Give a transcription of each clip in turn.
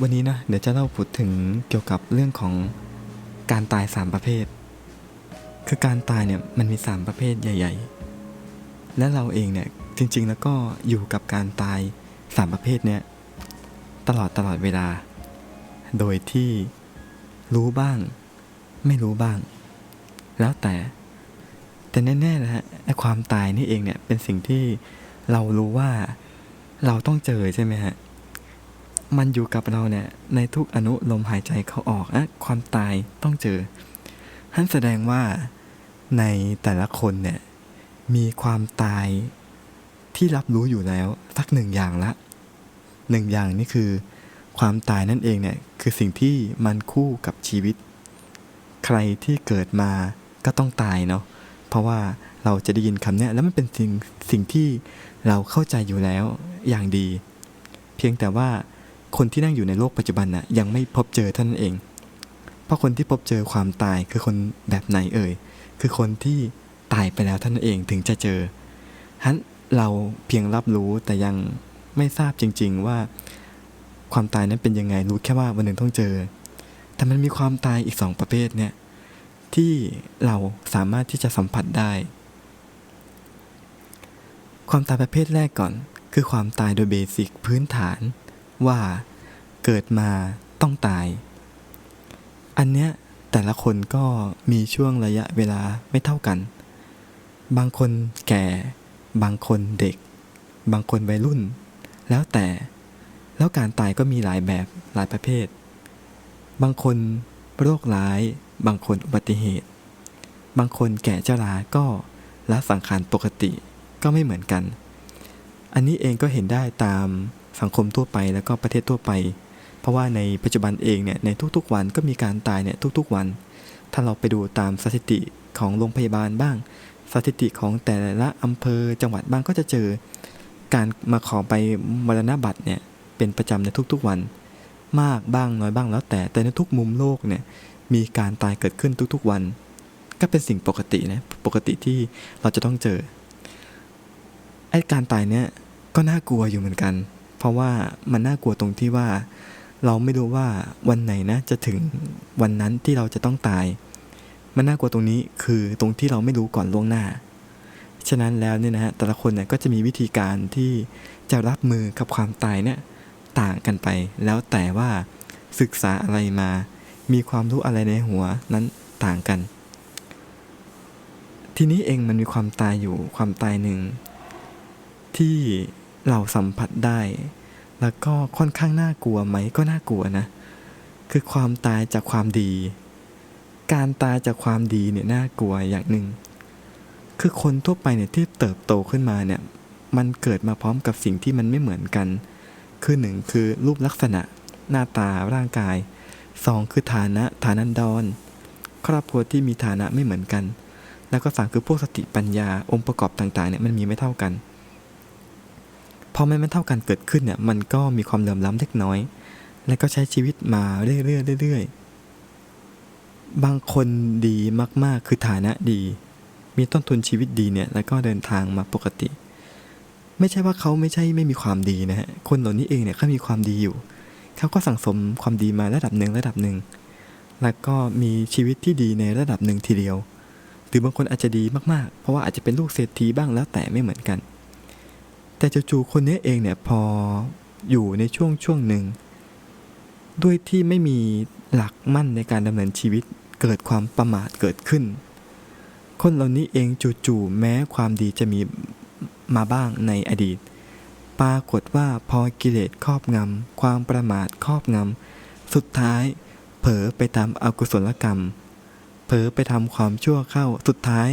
วันนี้นะเดี๋ยวจะเล่าพูดถึงเกี่ยวกับเรื่องของการตายสามประเภท คือการตายเนี่ยมันมีสามประเภทใหญ่ ๆ และเราเองเนี่ยจริง ๆ แล้วก็อยู่กับการตายสามประเภทเนี่ยตลอดตลอดเวลา โดยที่รู้บ้าง ไม่รู้บ้าง แล้วแต่ แต่แน่ๆนะฮะไอ้ความตายนี่เองเนี่ยเป็นสิ่งที่เรารู้ว่าเราต้องเจอใช่ไหมฮะ มันอยู่กับเราเนี่ยในทุกอนุลมหายใจเขาออกอะความตายต้องเจอนั่นแสดงว่าในแต่ละคนเนี่ยมีความตายที่รับรู้อยู่แล้วสักหนึ่งอย่างละหนึ่งอย่างนี่คือ ความตายนั่นเองเนี่ยคือสิ่งที่มันคู่กับชีวิต ใครที่เกิดมาก็ต้องตายเนาะเพราะว่าเราจะได้ยินคำเนี้ยแล้วมันเป็นสิ่งสิ่งที่เราเข้าใจอยู่แล้วอย่างดี เพียงแต่ว่า คนที่นั่งอยู่ในโลกปัจจุบันน่ะยังไม่พบเจอท่านั้นเอง เพราะคนที่พบเจอความตายคือคนแบบไหนเอ่ย คือคนที่ตายไปแล้วท่านั้นเองถึงจะเจอฉะนั้นเราเพียงรับรู้แต่ยังไม่ทราบจริง ๆ ว่าความตายนั้นเป็นยังไงรู้แค่ว่าวันหนึ่งต้องเจอ แต่มันมีความตายอีกสองประเภทเนี่ยที่เราสามารถที่จะสัมผัสได้ ความตายประเภทแรกก่อน คือความตายโดยเบสิกพื้นฐาน ว่าเกิดมาต้องตาย อันเนี้ยแต่ละคนก็มีช่วงระยะเวลาไม่เท่ากัน บางคนแก่ บางคนเด็ก บางคนวัยรุ่น แล้วแต่แล้วการตายก็มีหลายแบบหลายประเภท บางคนโรคร้าย บางคนอุบัติเหตุ บางคนแก่ชราก็ละสังขารปกติก็ไม่เหมือนกัน อันนี้เองก็เห็นได้ตาม สังคมทั่วไปแล้วก็ประเทศทั่วไป เพราะว่าในปัจจุบันเองเนี่ยในทุกๆวันก็มีการตายเนี่ยทุกๆวัน ถ้าเราไปดูตามสถิติของโรงพยาบาลบ้าง สถิติของแต่ละอำเภอจังหวัดบ้างก็จะเจอการมาขอไปมรณบัตรเนี่ยเป็นประจำในทุกๆวัน มากบ้างน้อยบ้างแล้วแต่แต่ในทุกมุมโลกเนี่ยมีการตายเกิดขึ้นทุกๆวัน ก็เป็นสิ่งปกตินะปกติที่เราจะต้องเจอไอ้การตายเนี่ยก็น่ากลัวอยู่เหมือนกัน เพราะว่ามันน่ากลัวตรงที่ว่า เราไม่รู้ว่าวันไหนนะจะถึงวันนั้นที่เราจะต้องตาย มันน่ากลัวตรงนี้คือตรงที่เราไม่รู้ก่อนล่วงหน้า ฉะนั้นแล้วเนี่ยนะฮะแต่ละคนเนี่ยก็จะมีวิธีการที่จะรับมือกับความตายเนี่ยต่างกันไป แล้วแต่ว่าศึกษาอะไรมา มีความรู้อะไรในหัวนั้นต่างกัน ทีนี้เองมันมีความตายอยู่ความตายหนึ่งที่ เราสัมผัสได้ แล้วก็ค่อนข้างน่ากลัวไหมก็น่ากลัวนะ คือความตายจากความดี การตายจากความดีเนี่ยน่ากลัวอย่างหนึ่ง คือคนทั่วไปเนี่ยที่เติบโตขึ้นมาเนี่ย มันเกิดมาพร้อมกับสิ่งที่มันไม่เหมือนกัน คือหนึ่งคือรูปลักษณะหน้าตาร่างกายสองคือฐานะฐานันดร ครอบครัวที่มีฐานะไม่เหมือนกัน แล้วก็สามคือพวกสติปัญญาองค์ประกอบต่างๆเนี่ยมันมีไม่เท่ากัน พอมันไม่เท่ากันเกิดขึ้นเนี่ยมันก็มีความเหลื่อมล้ำเล็กน้อย แล้วก็ใช้ชีวิตมาเรื่อยๆเรื่อยๆบางคนดีมากๆ คือฐานะดี มีต้นทุนชีวิตดีเนี่ยแล้วก็เดินทางมาปกติ ไม่ใช่ว่าเขาไม่ใช่ไม่มีความดีนะฮะคนเหล่านี้เองเนี่ยเขามีความดีอยู่เขาก็สั่งสมความดีมาระดับหนึ่งระดับหนึ่งแล้วก็มีชีวิตที่ดีในระดับหนึ่งทีเดียว หรือบางคนอาจจะดีมากๆ เพราะว่าอาจจะเป็นลูกเศรษฐีบ้างแล้วแต่ไม่เหมือนกัน แต่จู่ๆคนนี้เองเนี่ยพออยู่ในช่วงช่วงหนึ่ง ด้วยที่ไม่มีหลักมั่นในการดำเนินชีวิตเกิดความประมาทเกิดขึ้น คนเหล่านี้เองจู่ๆแม้ความดีจะมีมาบ้างในอดีต ปรากฏว่าพอกิเลสครอบงำความประมาทครอบงำสุดท้าย เผลอไปตามอกุศลกรรม เผลอไปทำความชั่วเข้าสุดท้าย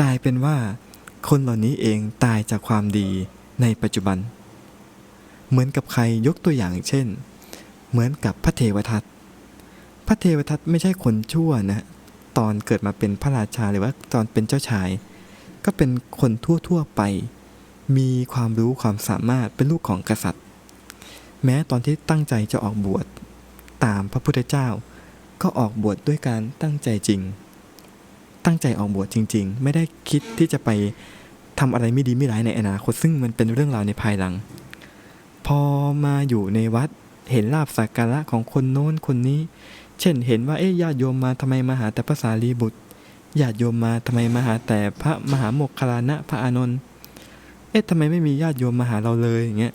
กลายเป็นว่า คนเหล่านี้เองตายจากความดีในปัจจุบัน เหมือนกับใครยกตัวอย่างเช่น เหมือนกับพระเทวทัตพระเทวทัตไม่ใช่คนชั่วนะตอนเกิดมาเป็นพระราชาหรือว่าตอนเป็นเจ้าชาย ก็เป็นคนทั่วๆไป มีความรู้ความสามารถเป็นลูกของกษัตริย์ แม้ตอนที่ตั้งใจจะออกบวชตามพระพุทธเจ้า ก็ออกบวชดด้วยการตั้งใจจริง ตั้งใจออกบวชจริง ๆ ไม่ได้คิดที่จะไปทำอะไรไม่ดีไม่ร้ายในอนาคตซึ่งมันเป็นเรื่องราวในภายหลัง พอมาอยู่ในวัดเห็นลาบสักการะของคนโน้นคนนี้ เช่นเห็นว่าเอ๊ะญาติโยมมาทำไมมาหาแต่พระสารีบุตรญาติโยมมาทำไมมาหาแต่พระมหาโมคคลานะพระอานนท์เอ๊ะทำไมไม่มีญาติโยมมาหาเราเลยอย่างเงี้ย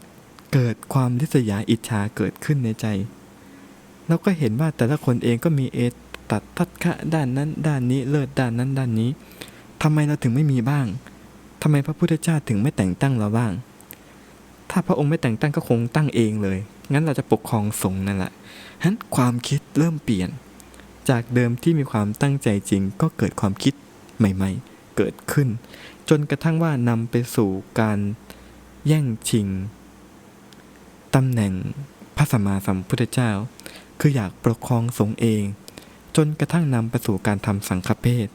เกิดความริษยาอิจฉาเกิดขึ้นในใจ แล้วก็เห็นว่าแต่ละคนเองก็มีเอ ตัดทัดคะด้านนั้นด้านนี้เลิศด้านนั้นด้านนี้ทำไมเราถึงไม่มีบ้างทำไมพระพุทธเจ้าถึงไม่แต่งตั้งเราบ้าง ถ้าพระองค์ไม่แต่งตั้งก็คงตั้งเองเลย งั้นเราจะปกครองสงฆ์นั่นแหละฉะนั้นความคิดเริ่มเปลี่ยน จากเดิมที่มีความตั้งใจจริงก็เกิดความคิดใหม่ ๆ เกิดขึ้น จนกระทั่งว่านำไปสู่การแย่งชิงตำแหน่งพระสัมมาสัมพุทธเจ้า คืออยากปกครองสงฆ์เอง จนกระทั่งนำไปสู่การทำสังฆเพศ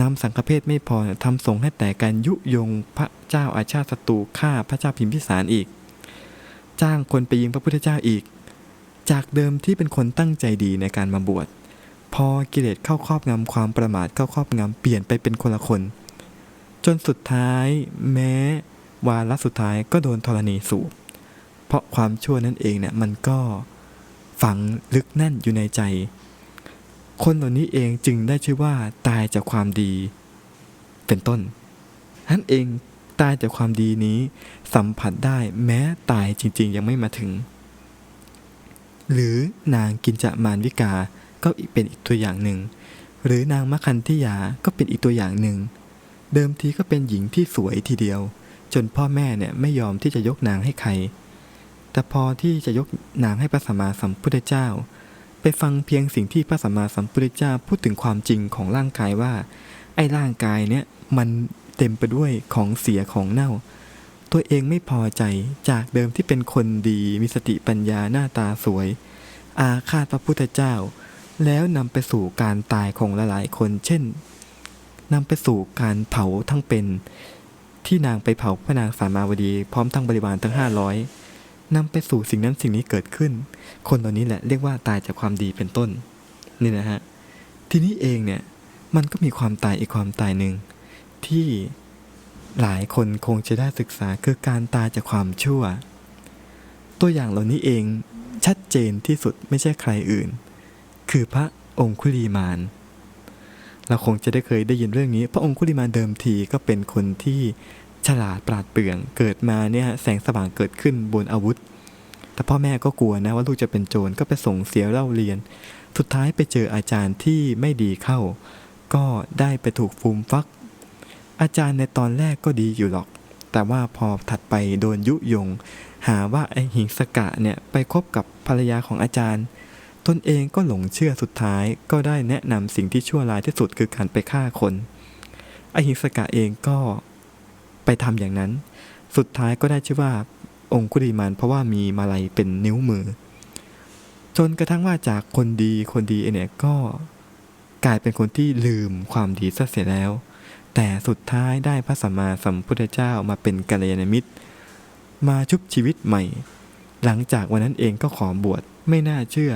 นำสังฆเพศไม่พอทำสงฆ์ให้แต่การยุยงพระเจ้าอาชาติศัตรูฆ่าพระเจ้าพิมพิสารอีก จ้างคนไปยิงพระพุทธเจ้าอีก จากเดิมที่เป็นคนตั้งใจดีในการมาบวชพอกิเลสเข้าครอบงำความประมาทเข้าครอบงำเปลี่ยนไปเป็นคนละคน จนสุดท้ายแม้วาระสุดท้ายก็โดนธรณีสูบเพราะความชั่วนั่นเองเนี่ยมันก็ฝังลึกแน่นอยู่ในใจ คนเหล่านี้เองจึงได้ชื่อว่าตายจากความดี เป็นต้นนั่นเองตายจากความดีนี้สัมผัสได้แม้ตายจริงๆ ยังไม่มาถึง หรือนางกินจะมารวิกาก็เป็นอีกตัวอย่างหนึ่ง หรือนางมะคันธิยาก็เป็นอีกตัวอย่างหนึ่ง เดิมทีก็เป็นหญิงที่สวยทีเดียว จนพ่อแม่เนี่ยไม่ยอมที่จะยกนางให้ใคร แต่พอที่จะยกนางให้พระสัมมาสัมพุทธเจ้า ไปฟังเพียงสิ่งที่พระสัมมาสัมพุทธเจ้าพูดถึงความจริงของร่างกายว่า ไอ้ร่างกายเนี่ยมันเต็มไปด้วยของเสียของเน่า ตัวเองไม่พอใจจากเดิมที่เป็นคนดีมีสติปัญญาหน้าตาสวย อาฆาตพระพุทธเจ้า แล้วนำไปสู่การตายของหลายๆคนเช่นนำไปสู่การเผาทั้งเป็น ที่นางไปเผาพระนางสามาวดีพร้อมทั้งบริวารทั้งห้าร้อย นำไปสู่สิ่งนั้นสิ่งนี้เกิดขึ้น คนเหล่านี้แหละเรียกว่าตายจากความดีเป็นต้น นี่นะฮะ ทีนี้เองเนี่ย มันก็มีความตายอีกความตายหนึ่งที่หลายคนคงจะได้ศึกษาคือการตายจากความชั่ว ตัวอย่างเหล่านี้เองชัดเจนที่สุดไม่ใช่ใครอื่น คือพระองคุลีมานเราคงจะได้เคยได้ยินเรื่องนี้ พระองคุลิมานเดิมทีก็เป็นคนที่ ฉลาดปราดเปรื่องเกิดมาเนี่ยแสงสว่างเกิดขึ้นบนอาวุธ แต่พ่อแม่ก็กลัวนะว่าลูกจะเป็นโจรก็ไปส่งเสียเล่าเรียน สุดท้ายไปเจออาจารย์ที่ไม่ดีเข้า ก็ได้ไปถูกฟูมฟัก อาจารย์ในตอนแรกก็ดีอยู่หรอก แต่ว่าพอถัดไปโดนยุยง หาว่าไอหิงสกะเนี่ยไปคบกับภรรยาของอาจารย์ตนเองก็หลงเชื่อสุดท้ายก็ได้แนะนำสิ่งที่ชั่วร้ายที่สุดคือการไปฆ่าคน อหิงสกะเองก็ ไปทำอย่างนั้น สุดท้ายก็ได้ชื่อว่าองคุริมานเพราะว่ามีมาลัยเป็นนิ้วมือ จนกระทั่งว่าจากคนดีคนดีเนี่ยก็กลายเป็นคนที่ลืมความดีซะเสียแล้ว แต่สุดท้ายได้พระสัมมาสัมพุทธเจ้ามาเป็นกัลยาณมิตร มาชุบชีวิตใหม่ หลังจากวันนั้นเองก็ขอบวชไม่น่าเชื่อ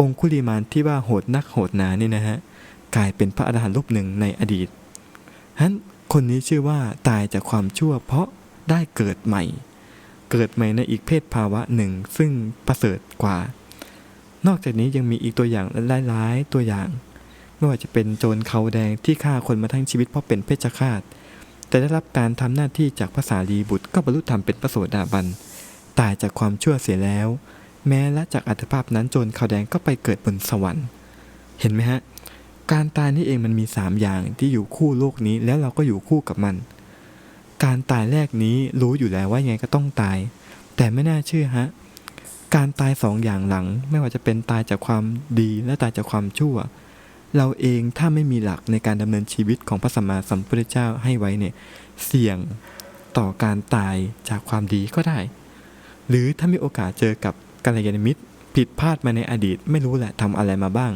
องคุลิมานที่ว่าโหดนักโหดหนานี่นะฮะกลายเป็นพระอรหันต์รูปหนึ่งในอดีตฉะนั้น คนนี้ชื่อว่าตายจากความชั่วเพราะได้เกิดใหม่ เกิดใหม่ในอีกเพศภาวะหนึ่งซึ่งประเสริฐกว่า นอกจากนี้ยังมีอีกตัวอย่างหลายๆตัวอย่าง ไม่ว่าจะเป็นโจรเขาแดงที่ฆ่าคนมาทั้งชีวิตเพราะเป็นเพชฌฆาต แต่ได้รับการทำหน้าที่จากภาษาลีบุตรก็บรรลุธรรมเป็นพระโสดาบัน ตายจากความชั่วเสียแล้ว แม้และจากอัตภาพนั้นโจรเขาแดงก็ไปเกิดบนสวรรค์ เห็นไหมฮะ การตายนี่เองมันมีสามอย่างที่อยู่คู่โลกนี้แล้วเราก็อยู่คู่กับมัน การตายแรกนี้รู้อยู่แล้วว่ายังไงก็ต้องตาย แต่ไม่น่าเชื่อฮะ การตายสองอย่างหลัง ไม่ว่าจะเป็นตายจากความดีและตายจากความชั่ว เราเองถ้าไม่มีหลักในการดำเนินชีวิตของพระสัมมาสัมพุทธเจ้าให้ไว้เนี่ยเสี่ยงต่อการตายจากความดีก็ได้ หรือถ้ามีโอกาสเจอกับกัลยาณมิตร ผิดพลาดมาในอดีตไม่รู้แหละทำอะไรมาบ้าง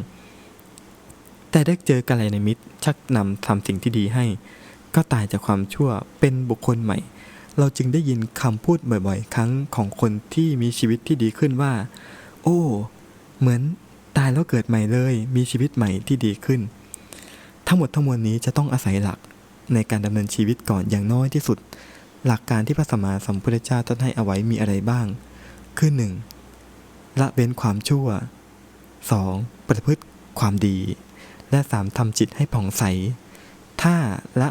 แต่ได้เจอกัลยาณมิตรชักนำทำสิ่งที่ดีให้ ก็ตายจากความชั่วเป็นบุคคลใหม่ เราจึงได้ยินคำพูดบ่อยๆ ครั้งของคนที่มีชีวิตที่ดีขึ้นว่า โอ้ เหมือนตายแล้วเกิดใหม่เลย มีชีวิตใหม่ที่ดีขึ้น ทั้งหมดทั้งมวลนี้จะต้องอาศัยหลักในการดำเนินชีวิตก่อนอย่างน้อยที่สุด หลักการที่พระสัมมาสัมพุทธเจ้าท่านให้เอาไว้มีอะไรบ้าง คือหนึ่งละเว้นความชั่ว 2. ประพฤติความดี และ 3. ทำจิตให้ผ่องใส ถ้าละ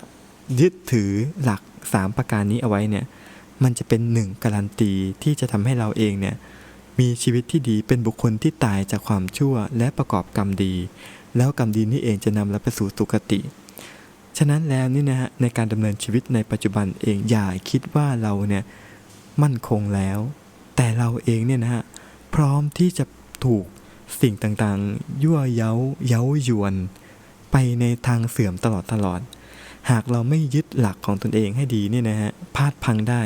ยึดถือหลัก3ประการนี้เอาไว้เนี่ย มันจะเป็นหนึ่งการันตีที่จะทำให้เราเองเนี่ยมีชีวิตที่ดีเป็นบุคคลที่ตายจากความชั่วและประกอบกรรมดี แล้วกรรมดีนี่เองจะนำเราไปสู่สุคติ ฉะนั้นแล้วนี่นะฮะในการดำเนินชีวิตในปัจจุบันเองอย่าคิดว่าเราเนี่ยมั่นคงแล้ว แต่เราเองเนี่ยนะฮะพร้อมที่จะถูก สิ่งต่างๆ ยั่วเย้าเย้ายวน ไปในทางเสื่อมตลอดตลอด หากเราไม่ยึดหลักของตนเองให้ดีเนี่ยนะฮะพลาดพังได้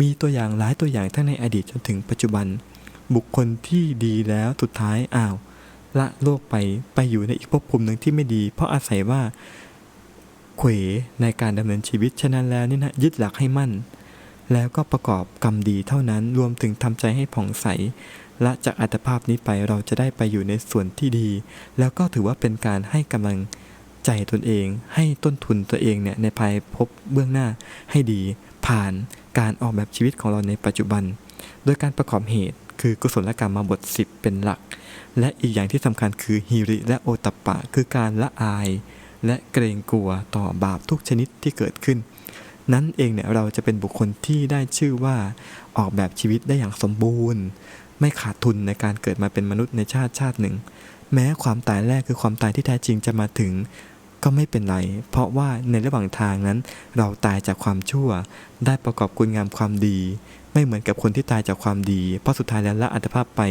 มีตัวอย่างหลายตัวอย่างทั้งในอดีตจนถึงปัจจุบัน บุคคลที่ดีแล้วสุดท้ายอ้าวละโลกไปไปอยู่ในอีกภพภูมิหนึ่งที่ไม่ดี เพราะอาศัยว่าเขวในการดำเนินชีวิตฉะนั้นแล้วนี่นะยึดหลักให้มั่น แล้วก็ประกอบกรรมดีเท่านั้นรวมถึงทำใจให้ผ่องใส ละจากอัตภาพนี้ไปเราจะได้ไปอยู่ในส่วนที่ดี แล้วก็ถือว่าเป็นการให้กำลังใจตนเอง ให้ต้นทุนตัวเองเนี่ยในภายภพเบื้องหน้าให้ดี ผ่านการออกแบบชีวิตของเราในปัจจุบัน โดยการประกอบเหตุคือกุศลกรรมมาบท 10 เป็นหลัก และอีกอย่างที่สำคัญคือฮิริและโอตตัปปะ คือการละอาย และเกรงกลัวต่อบาปทุกชนิดที่เกิดขึ้น นั้นเองเนี่ยเราจะเป็นบุคคลที่ได้ชื่อว่าออกแบบชีวิตได้อย่างสมบูรณ์ ไม่ขาดทุนในการเกิดมาเป็นมนุษย์ในชาติชาติหนึ่ง แม้ความตายแรกคือความตายที่แท้จริงจะมาถึง ก็ไม่เป็นไร เพราะว่าในระหว่างทางนั้น เราตายจากความชั่ว ได้ประกอบคุณงามความดี ไม่เหมือนกับคนที่ตายจากความดี เพราะสุดท้ายแล้วละอัตภาพไป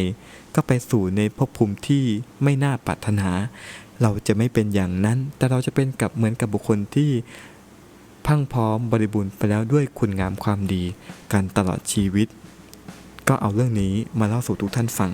ก็ไปสู่ในภพภูมิที่ไม่น่าปรารถนา เราจะไม่เป็นอย่างนั้น แต่เราจะเป็นกับเหมือนกับบุคคลที่พังพร้อมบริบูรณ์ไปแล้วด้วยคุณงามความดีกันตลอดชีวิต ก็เอาเรื่องนี้มาเล่าสู่ทุกท่านฟัง